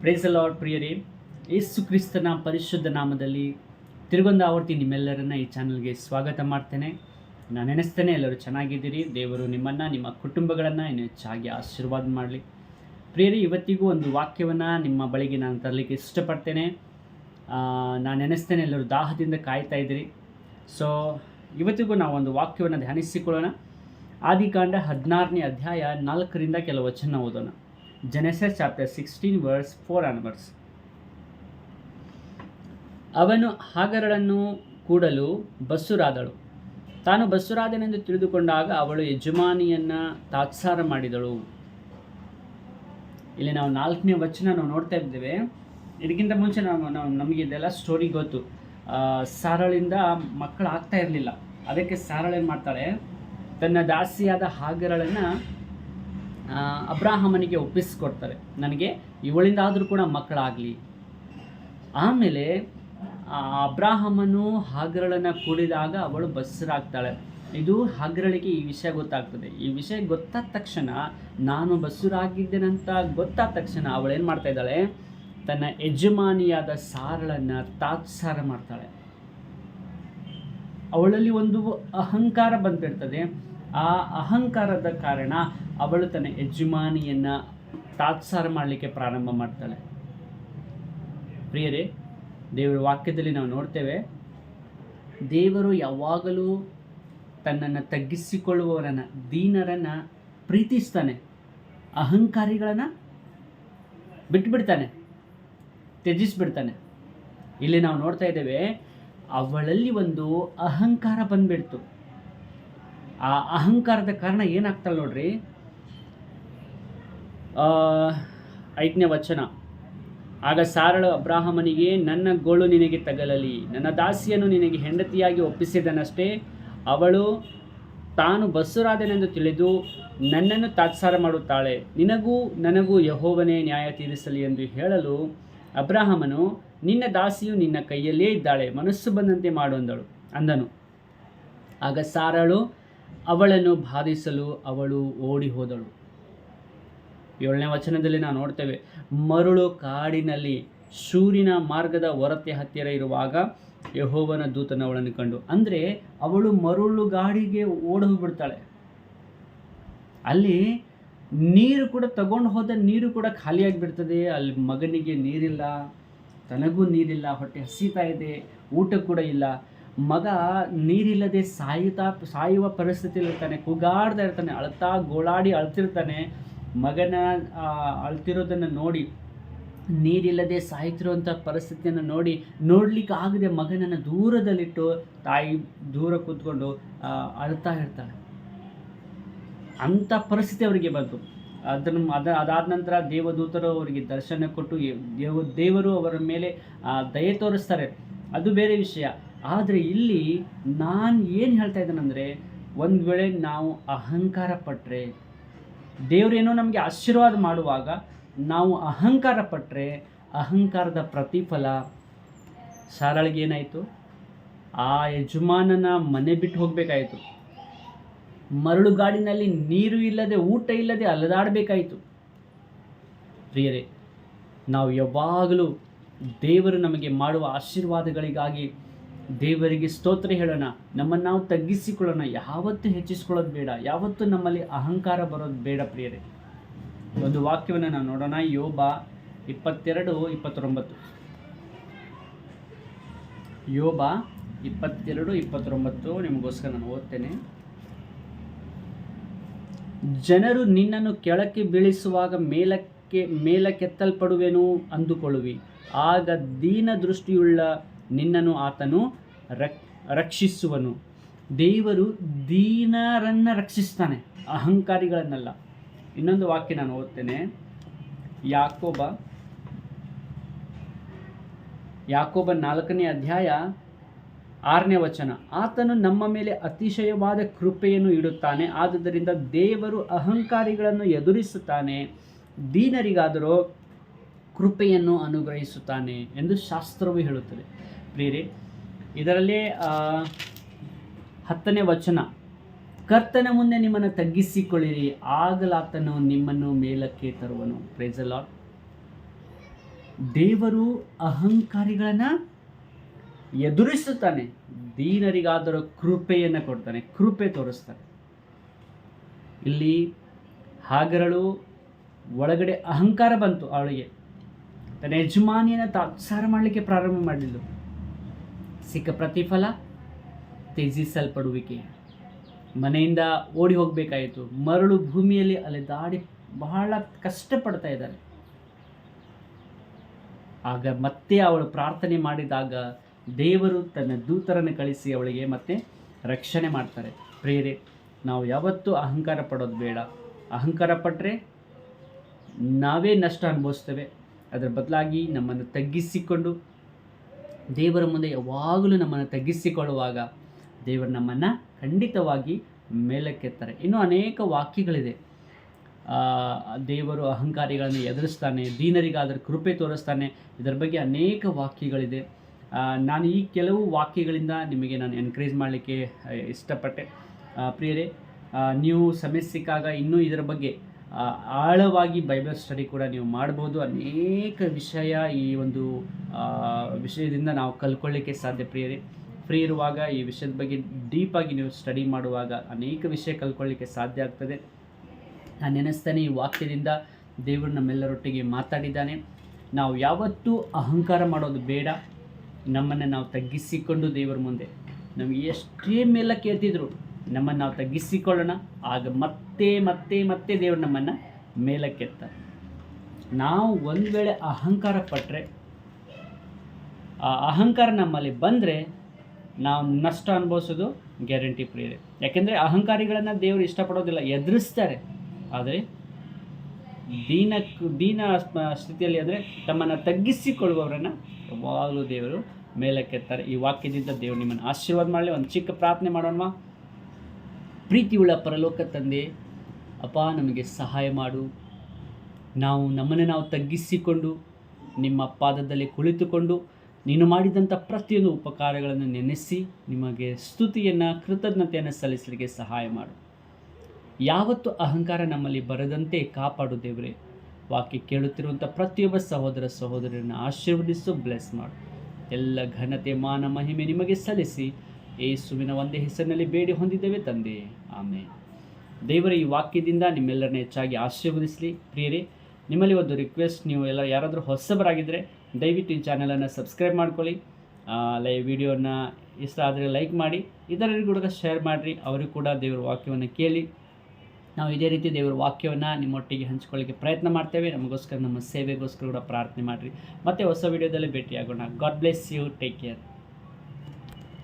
Praise lord ಪ್ರಿಯರೇ. ಯೇಸು ಕ್ರಿಸ್ತನ ಪರಿಶುದ್ಧ ನಾಮದಲ್ಲಿ ತಿರುಗೊಂದು ಆವರ್ತಿ ನಿಮ್ಮೆಲ್ಲರನ್ನ ಈ ಚಾನಲ್ಗೆ ಸ್ವಾಗತ ಮಾಡ್ತೇನೆ. ನಾನು ನೆನೆಸ್ತೇನೆ, ಎಲ್ಲರೂ ಚೆನ್ನಾಗಿದ್ದೀರಿ? ದೇವರು ನಿಮ್ಮನ್ನು, ನಿಮ್ಮ ಕುಟುಂಬಗಳನ್ನು ಇನ್ನು ಹೆಚ್ಚಾಗಿ ಆಶೀರ್ವಾದ ಮಾಡಲಿ. ಪ್ರಿಯರಿ, ಇವತ್ತಿಗೂ ಒಂದು ವಾಕ್ಯವನ್ನು ನಿಮ್ಮ ಬಳಿಗೆ ನಾನು ತರಲಿಕ್ಕೆ ಇಷ್ಟಪಡ್ತೇನೆ. ನಾನು ನೆನೆಸ್ತೇನೆ, ಎಲ್ಲರೂ ದಾಹದಿಂದ ಕಾಯ್ತಾ ಇದ್ದೀರಿ. ಸೊ ಇವತ್ತಿಗೂ ನಾವು ಒಂದು ವಾಕ್ಯವನ್ನು ಧ್ಯಾನಿಸಿಕೊಳ್ಳೋಣ. ಆದಿಕಾಂಡ ಹದಿನಾರನೇ ಅಧ್ಯಾಯ ನಾಲ್ಕರಿಂದ ಕೆಲವು ವಚನ ಓದೋಣ. Genesis chapter sixteen verse four onwards ಅವನು ಹಾಗರಳನ್ನು ಕೂಡಲು ಬಸ್ಸುರಾದಳು. ತಾನು ಬಸ್ಸುರಾದನೆಂದು ತಿಳಿದುಕೊಂಡಾಗ ಅವಳು ಯಜಮಾನಿಯನ್ನು ತಾತ್ಸಾರ ಮಾಡಿದಳು. ಇಲ್ಲಿ ನಾವು ನಾಲ್ಕನೇ ವಚನ ನಾವು ನೋಡ್ತಾ ಇದ್ದೇವೆ. ಇದಕ್ಕಿಂತ ಮುಂಚೆ ನಾವು ನಾವು ನಮಗೆ ಇದೆಲ್ಲ ಸ್ಟೋರಿ ಗೊತ್ತು. ಸಾರಳಿಂದ ಮಕ್ಕಳು ಆಗ್ತಾ ಇರಲಿಲ್ಲ. ಅದಕ್ಕೆ ಸಾರಳು ಏನು ಮಾಡ್ತಾಳೆ. ತನ್ನ ದಾಸಿಯಾದ ಹಾಗರಳನ್ನು ಅಬ್ರಾಹಮನಿಗೆ ಒಪ್ಪಿಸ್ಕೊಡ್ತಾರೆ. ನನಗೆ ಇವಳಿಂದಾದರೂ ಕೂಡ ಮಕ್ಕಳಾಗಲಿ. ಆಮೇಲೆ ಅಬ್ರಾಹಮನು ಹಾಗರಳನ್ನು ಕೂಡಿದಾಗ ಅವಳು ಬಸ್ಸರಾಗ್ತಾಳೆ. ಇದು ಹಾಗರಳಿಗೆ ಈ ವಿಷಯ ಗೊತ್ತಾಗ್ತದೆ. ಈ ವಿಷಯ ಗೊತ್ತಾದ ತಕ್ಷಣ ನಾನು ಬಸ್ಸುರಾಗಿದ್ದೇನಂತ ಗೊತ್ತಾದ ತಕ್ಷಣ ಅವಳು ಏನು ಮಾಡ್ತಾ ಇದ್ದಾಳೆ? ತನ್ನ ಯಜಮಾನಿಯಾದ ಸಾರಳನ್ನು ತಾತ್ಸಾರ ಮಾಡ್ತಾಳೆ. ಅವಳಲ್ಲಿ ಒಂದು ಅಹಂಕಾರ ಬಂದ್ಬಿಡ್ತದೆ. ಆ ಅಹಂಕಾರದ ಕಾರಣ ಅವಳು ತನ್ನ ಯಜಮಾನಿಯನ್ನು ತಾತ್ಸಾರ ಮಾಡಲಿಕ್ಕೆ ಪ್ರಾರಂಭ ಮಾಡ್ತಾಳೆ. ಪ್ರಿಯರೇ, ದೇವರ ವಾಕ್ಯದಲ್ಲಿ ನಾವು ನೋಡ್ತೇವೆ, ದೇವರು ಯಾವಾಗಲೂ ತನ್ನನ್ನು ತಗ್ಗಿಸಿಕೊಳ್ಳುವವರನ್ನು, ದೀನರನ್ನು ಪ್ರೀತಿಸ್ತಾನೆ. ಅಹಂಕಾರಿಗಳನ್ನು ಬಿಟ್ಬಿಡ್ತಾನೆ, ತ್ಯಜಿಸ್ಬಿಡ್ತಾನೆ. ಇಲ್ಲಿ ನಾವು ನೋಡ್ತಾ ಇದ್ದೇವೆ, ಅವಳಲ್ಲಿ ಒಂದು ಅಹಂಕಾರ ಬಂದ್ಬಿಡ್ತು. ಆ ಅಹಂಕಾರದ ಕಾರಣ ಏನಾಗ್ತಲ್ಲ ನೋಡ್ರಿ? ಐದನೇ ವಚನ. ಆಗ ಸಾರಳು ಅಬ್ರಾಹಮನಿಗೆ, ನನ್ನ ಗೋಳು ನಿನಗೆ ತಗಲಲಿ. ನನ್ನ ದಾಸಿಯನ್ನು ನಿನಗೆ ಹೆಂಡತಿಯಾಗಿ ಒಪ್ಪಿಸಿದನಷ್ಟೇ, ಅವಳು ತಾನು ಬಸ್ಸುರಾದನೆಂದು ತಿಳಿದು ನನ್ನನ್ನು ತಾತ್ಸಾರ ಮಾಡುತ್ತಾಳೆ. ನಿನಗೂ ನನಗೂ ಯಹೋವನೇ ನ್ಯಾಯ ತೀರಿಸಲಿ ಎಂದು ಹೇಳಲು ಅಬ್ರಾಹಮನು, ನಿನ್ನ ದಾಸಿಯು ನಿನ್ನ ಕೈಯಲ್ಲೇ ಇದ್ದಾಳೆ. ಮನಸ್ಸು ಬಂದಂತೆ ಮಾಡು ಅಂದಳು. ಅಂದನು. ಆಗ ಸಾರಳು ಅವಳನ್ನು ಬಾಧಿಸಲು ಅವಳು ಓಡಿ ಹೋದಳು ಏಳನೇ ವಚನದಲ್ಲಿ ನಾವು ನೋಡ್ತೇವೆ, ಮರುಳು ಕಾಡಿನಲ್ಲಿ ಶೂರಿನ ಮಾರ್ಗದ ಹೊರತೆ ಹತ್ತಿರ ಇರುವಾಗ ಯಹೋವನ ದೂತನ ಅವಳನ್ನು ಕಂಡು, ಅಂದರೆ ಅವಳು ಮರುಳು ಗಾಡಿಗೆ ಓಡಿ ಹೋಗ್ಬಿಡ್ತಾಳೆ ಅಲ್ಲಿ ನೀರು ಕೂಡ ತಗೊಂಡು ಹೋದ ನೀರು ಕೂಡ ಖಾಲಿಯಾಗಿಬಿಡ್ತದೆ ಅಲ್ಲಿ ಮಗನಿಗೆ ನೀರಿಲ್ಲ, ತನಗೂ ನೀರಿಲ್ಲ, ಹೊಟ್ಟೆ ಹಸಿತಾ ಇದೆ, ಊಟ ಕೂಡ ಇಲ್ಲ. ಮಗ ನೀರಿಲ್ಲದೆ ಸಾಯುತ್ತಾ, ಸಾಯುವ ಪರಿಸ್ಥಿತಿಯಲ್ಲಿ ಇರ್ತಾನೆ ಕೂಗಾಡ್ತಾ ಇರ್ತಾನೆ, ಅಳ್ತಾ, ಗೋಳಾಡಿ ಅಳ್ತಿರ್ತಾನೆ, ಮಗನ ಅಳ್ತಿರೋದನ್ನು ನೋಡಿ, ನೀರಿಲ್ಲದೆ ಸಾಯ್ತಿರುವಂಥ ಪರಿಸ್ಥಿತಿಯನ್ನು ನೋಡಿ, ನೋಡ್ಲಿಕ್ಕೆ ಆಗದೆ ಮಗನನ್ನು ದೂರದಲ್ಲಿಟ್ಟು ತಾಯಿ ದೂರ ಕೂತ್ಕೊಂಡು ಅಳ್ತಾ ಇರ್ತಾಳೆ. ಅಂಥ ಪರಿಸ್ಥಿತಿ ಅವರಿಗೆ ಬಂತು. ಅದನ್ನು, ಅದ, ಅದಾದ ನಂತರ ದೇವದೂತರು ಅವರಿಗೆ ದರ್ಶನ ಕೊಟ್ಟು ದೇವ ದೇವರು ಅವರ ಮೇಲೆ ದಯೆ ತೋರಿಸ್ತಾರೆ. ಅದು ಬೇರೆ ವಿಷಯ. ಆದರೆ ಇಲ್ಲಿ ನಾನು ಏನು ಹೇಳ್ತಾ ಇದ್ದೇನೆಂದರೆ ಒಂದು ವೇಳೆ ನಾವು ಅಹಂಕಾರ ಪಟ್ಟರೆ ದೇವರೇನೋ ನಮಗೆ ಆಶೀರ್ವಾದ ಮಾಡುವಾಗ ನಾವು ಅಹಂಕಾರ ಪಟ್ಟರೆ ಅಹಂಕಾರದ ಪ್ರತಿಫಲ. ಸಾರಳಿಗೆ ಏನಾಯಿತು? ಆ ಯಜಮಾನನ ಮನೆ ಬಿಟ್ಟು ಹೋಗಬೇಕಾಯಿತು. ಮರಳುಗಾಡಿನಲ್ಲಿ ನೀರು ಇಲ್ಲದೆ, ಊಟ ಇಲ್ಲದೆ ಅಲದಾಡಬೇಕಾಯಿತು. ಪ್ರಿಯರೇ, ನಾವು ಯಾವಾಗಲೂ ದೇವರು ನಮಗೆ ಮಾಡುವ ಆಶೀರ್ವಾದಗಳಿಗಾಗಿ ದೇವರಿಗೆ ಸ್ತೋತ್ರ ಹೇಳೋಣ. ನಮ್ಮನ್ನು ನಾವು ತಗ್ಗಿಸಿಕೊಳ್ಳೋಣ. ಯಾವತ್ತೂ ಹೆಚ್ಚಿಸ್ಕೊಳ್ಳೋದು ಬೇಡ. ಯಾವತ್ತೂ ನಮ್ಮಲ್ಲಿ ಅಹಂಕಾರ ಬರೋದು ಬೇಡ ಪ್ರಿಯರೇ. ಒಂದು ವಾಕ್ಯವನ್ನು ನಾವು ನೋಡೋಣ. ಯೋಬ ಇಪ್ಪತ್ತೆರಡು ಇಪ್ಪತ್ತೊಂಬತ್ತು. ಯೋಬ ಇಪ್ಪತ್ತೆರಡು ಇಪ್ಪತ್ತೊಂಬತ್ತು. ನಿಮಗೋಸ್ಕರ ನಾನು ಓದ್ತೇನೆ. ಜನರು ನಿನ್ನನ್ನು ಕೆಳಕ್ಕೆ ಬೀಳಿಸುವಾಗ ಮೇಲಕ್ಕೆ, ಮೇಲಕ್ಕೆತ್ತಲ್ಪಡುವೆನು ಅಂದುಕೊಳ್ಳುವಿ. ಆಗ ದೀನ ದೃಷ್ಟಿಯುಳ್ಳ ನಿನ್ನನ್ನು ಆತನು ರಕ್, ರಕ್ಷಿಸುವನು. ದೇವರು ದೀನರನ್ನು ರಕ್ಷಿಸ್ತಾನೆ, ಅಹಂಕಾರಿಗಳನ್ನೆಲ್ಲ. ಇನ್ನೊಂದು ವಾಕ್ಯ ನಾನು ಓದ್ತೇನೆ. ಯಾಕೋಬ ಯಾಕೋಬ ನಾಲ್ಕನೇ ಅಧ್ಯಾಯ ಆರನೇ ವಚನ. ಆತನು ನಮ್ಮ ಮೇಲೆ ಅತಿಶಯವಾದ ಕೃಪೆಯನ್ನು ಇಡುತ್ತಾನೆ, ಆದುದರಿಂದ ದೇವರು ಅಹಂಕಾರಿಗಳನ್ನು ಎದುರಿಸುತ್ತಾನೆ, ದೀನರಿಗಾದರೂ ಕೃಪೆಯನ್ನು ಅನುಗ್ರಹಿಸುತ್ತಾನೆ ಎಂದು ಶಾಸ್ತ್ರವು ಹೇಳುತ್ತದೆ. ಪ್ರಿಯರೇ, ಇದರಲ್ಲಿ ಹತ್ತನೇ ವಚನ. ಕರ್ತನ ಮುಂದೆ ನಿಮ್ಮನ್ನು ತಗ್ಗಿಸಿಕೊಳ್ಳಿರಿ, ಆಗಲಾತನು ನಿಮ್ಮನ್ನು ಮೇಲಕ್ಕೆ ತರುವನು. ಪ್ರೇಜಲ ದೇವರು ಅಹಂಕಾರಿಗಳನ್ನು ಎದುರಿಸುತ್ತಾನೆ, ದೀನರಿಗಾದರೂ ಕೃಪೆಯನ್ನು ಕೊಡ್ತಾನೆ, ಕೃಪೆ ತೋರಿಸ್ತಾನೆ. ಇಲ್ಲಿ ಹಾಗರಳು ಒಳಗಡೆ ಅಹಂಕಾರ ಬಂತು ಅವಳಿಗೆ. ತನ್ನ ಯಜಮಾನಿಯನ್ನು ತಾತ್ಸಾರ ಮಾಡಲಿಕ್ಕೆ ಪ್ರಾರಂಭ ಮಾಡಲಿಲ್ಲ. ಸಿಕ್ಕ ಪ್ರತಿಫಲ ತ್ಯಜಿಸಲ್ಪಡುವಿಕೆ. ಮನೆಯಿಂದ ಓಡಿ ಹೋಗಬೇಕಾಯಿತು. ಮರಳು ಭೂಮಿಯಲ್ಲಿ ಅಲೆದಾಡಿ ಬಹಳ ಕಷ್ಟಪಡ್ತಾ ಇದ್ದಾರೆ. ಆಗ ಮತ್ತೆ ಅವಳು ಪ್ರಾರ್ಥನೆ ಮಾಡಿದಾಗ ದೇವರು ತನ್ನ ದೂತರನ್ನು ಕಳಿಸಿ ಅವಳಿಗೆ ಮತ್ತೆ ರಕ್ಷಣೆ ಮಾಡ್ತಾರೆ. ಪ್ರೇರೆ ನಾವು ಯಾವತ್ತೂ ಅಹಂಕಾರ ಪಡೋದು ಬೇಡ. ಅಹಂಕಾರ ಪಟ್ಟರೆ ನಾವೇ ನಷ್ಟ ಅನುಭವಿಸ್ತೇವೆ. ಅದರ ಬದಲಾಗಿ ನಮ್ಮನ್ನು ತಗ್ಗಿಸಿಕೊಂಡು ದೇವರ ಮುಂದೆ ಯಾವಾಗಲೂ ನಮ್ಮನ್ನು ತಗ್ಗಿಸಿಕೊಳ್ಳುವಾಗ ದೇವರು ನಮ್ಮನ್ನು ಖಂಡಿತವಾಗಿ ಮೇಲಕ್ಕೆತ್ತಾರೆ. ಇನ್ನೂ ಅನೇಕ ವಾಕ್ಯಗಳಿದೆ. ದೇವರು ಅಹಂಕಾರಿಗಳನ್ನು ಎದುರಿಸ್ತಾನೆ, ದೀನರಿಗಾದರೂ ಕೃಪೆ ತೋರಿಸ್ತಾನೆ. ಇದರ ಬಗ್ಗೆ ಅನೇಕ ವಾಕ್ಯಗಳಿದೆ. ನಾನು ಈ ಕೆಲವು ವಾಕ್ಯಗಳಿಂದ ನಿಮಗೆ ನಾನು ಎನ್ಕರೇಜ್ ಮಾಡಲಿಕ್ಕೆ ಇಷ್ಟಪಟ್ಟೆ. ಪ್ರಿಯರೇ ನೀವು ಸಮಯ ಸಿಕ್ಕಾಗ ಇನ್ನೂ ಇದರ ಬಗ್ಗೆ ಆಳವಾಗಿ ಬೈಬಲ್ ಸ್ಟಡಿ ಕೂಡ ನೀವು ಮಾಡ್ಬೋದು. ಅನೇಕ ವಿಷಯ ಈ ಒಂದು ವಿಷಯದಿಂದ ನಾವು ಕಲ್ಕೊಳ್ಳಿಕ್ಕೆ ಸಾಧ್ಯ ಪ್ರಿಯರಿ. ಫ್ರೀ ಇರುವಾಗ ಈ ವಿಷಯದ ಬಗ್ಗೆ ಡೀಪಾಗಿ ನೀವು ಸ್ಟಡಿ ಮಾಡುವಾಗ ಅನೇಕ ವಿಷಯ ಕಲ್ಕೊಳ್ಳಿಕ್ಕೆ ಸಾಧ್ಯ ಆಗ್ತದೆ. ನಾನು ನೆನೆಸ್ತಾನೆ ಈ ವಾಕ್ಯದಿಂದ ದೇವರು ನಮ್ಮೆಲ್ಲರೊಟ್ಟಿಗೆ ಮಾತಾಡಿದ್ದಾನೆ. ನಾವು ಯಾವತ್ತೂ ಅಹಂಕಾರ ಮಾಡೋದು ಬೇಡ. ನಮ್ಮನ್ನು ನಾವು ತಗ್ಗಿಸಿಕೊಂಡು ದೇವರ ಮುಂದೆ. ನಮಗೆ ಎಷ್ಟೇ ಮೇಲೆ ಎತ್ತಿದ್ರು ನಮ್ಮನ್ನು ನಾವು ತಗ್ಗಿಸಿಕೊಳ್ಳೋಣ. ಆಗ ಮತ್ತೆ ಮತ್ತೆ ಮತ್ತೆ ದೇವರು ನಮ್ಮನ್ನು ಮೇಲಕ್ಕೆತ್ತಾರೆ. ನಾವು ಒಂದು ವೇಳೆ ಅಹಂಕಾರ ಪಟ್ಟರೆ ಆ ಅಹಂಕಾರ ನಮ್ಮಲ್ಲಿ ಬಂದರೆ ನಾವು ನಷ್ಟ ಅನುಭವಿಸೋದು ಗ್ಯಾರಂಟಿ ಪ್ರಿಯರೇ ಯಾಕೆಂದರೆ ಅಹಂಕಾರಿಗಳನ್ನು ದೇವರು ಇಷ್ಟಪಡೋದಿಲ್ಲ, ಎದುರಿಸ್ತಾರೆ. ಆದರೆ ದೀನ ದೀನ ಸ್ಥಿತಿಯಲ್ಲಿ ಅಂದರೆ ತಮ್ಮನ್ನು ತಗ್ಗಿಸಿಕೊಳ್ಳುವವರನ್ನು ಯಾವಾಗಲೂ ದೇವರು ಮೇಲಕ್ಕೆತ್ತಾರೆ. ಈ ವಾಕ್ಯದಿಂದ ದೇವರು ನಿಮ್ಮನ್ನು ಆಶೀರ್ವಾದ ಮಾಡಲಿ, ಒಂದು ಚಿಕ್ಕ ಪ್ರಾರ್ಥನೆ ಮಾಡೋಣ ಪ್ರೀತಿಯುಳ್ಳ ಪರಲೋಕ ತಂದೆ, ಅಪ್ಪ ನಮಗೆ ಸಹಾಯ ಮಾಡು. ನಾವು ನಮ್ಮನ್ನು ನಾವು ತಗ್ಗಿಸಿಕೊಂಡು, ನಿಮ್ಮ ಪಾದದಲ್ಲಿ ಕುಳಿತುಕೊಂಡು, ನೀನು ಮಾಡಿದಂಥ ಪ್ರತಿಯೊಂದು ಉಪಕಾರಗಳನ್ನು ನೆನೆಸಿ, ನಿಮಗೆ ಸ್ತುತಿಯನ್ನು, ಕೃತಜ್ಞತೆಯನ್ನು ಸಲ್ಲಿಸಲಿಕ್ಕೆ ಸಹಾಯ ಮಾಡು. ಯಾವತ್ತು ಅಹಂಕಾರ ನಮ್ಮಲ್ಲಿ ಬರದಂತೆ ಕಾಪಾಡು ದೇವರೇ. ವಾಕ್ಯ ಕೇಳುತ್ತಿರುವಂಥ ಪ್ರತಿಯೊಬ್ಬ ಸಹೋದರ ಸಹೋದರಿಯನ್ನು ಆಶೀರ್ವದಿಸು ಬ್ಲೆಸ್ ಮಾಡು. ಎಲ್ಲ ಘನತೆ, ಮಾನ, ಮಹಿಮೆ ನಿಮಗೆ ಸಲ್ಲಿಸಿ ಯೇಸುವಿನ ಒಂದೇ ಹೆಸರಿನಲ್ಲಿ ಬೇಡಿ ಹೊಂದಿದ್ದೇವೆ ತಂದೆ. ಆಮೆ ದೇವರ, ಈ ವಾಕ್ಯದಿಂದ ನಿಮ್ಮೆಲ್ಲರನ್ನ ಹೆಚ್ಚಾಗಿ ಆಶೀರ್ವದಿಸಲಿ. ಪ್ರಿಯರೇ, ನಿಮ್ಮಲ್ಲಿ ಒಂದು ರಿಕ್ವೆಸ್ಟ್ ನೀವು ಎಲ್ಲ ಯಾರಾದರೂ ಹೊಸಬರಾಗಿದ್ದರೆ ದಯವಿಟ್ಟು ಈ ಚಾನಲನ್ನು ಸಬ್ಸ್ಕ್ರೈಬ್ ಮಾಡ್ಕೊಳ್ಳಿ. ಲೈ ವಿಡಿಯೋನ ಇಷ್ಟ ಆದರೆ ಲೈಕ್ ಮಾಡಿ. ಇತರರಿಗೂ ಕೂಡ ಶೇರ್ ಮಾಡಿರಿ. ಅವರಿಗೂ ಕೂಡ ದೇವರ ವಾಕ್ಯವನ್ನು ಕೇಳಿ. ನಾವು ಇದೇ ರೀತಿ ದೇವರ ವಾಕ್ಯವನ್ನು ನಿಮ್ಮೊಟ್ಟಿಗೆ ಹಂಚ್ಕೊಳ್ಳಿಕ್ಕೆ ಪ್ರಯತ್ನ ಮಾಡ್ತೇವೆ. ನಮಗೋಸ್ಕರ ನಮ್ಮ ಸೇವೆಗೋಸ್ಕರ ಕೂಡ ಪ್ರಾರ್ಥನೆ ಮಾಡಿರಿ. ಮತ್ತೆ ಹೊಸ ವಿಡಿಯೋದಲ್ಲಿ ಭೇಟಿಯಾಗೋಣ. God bless you take care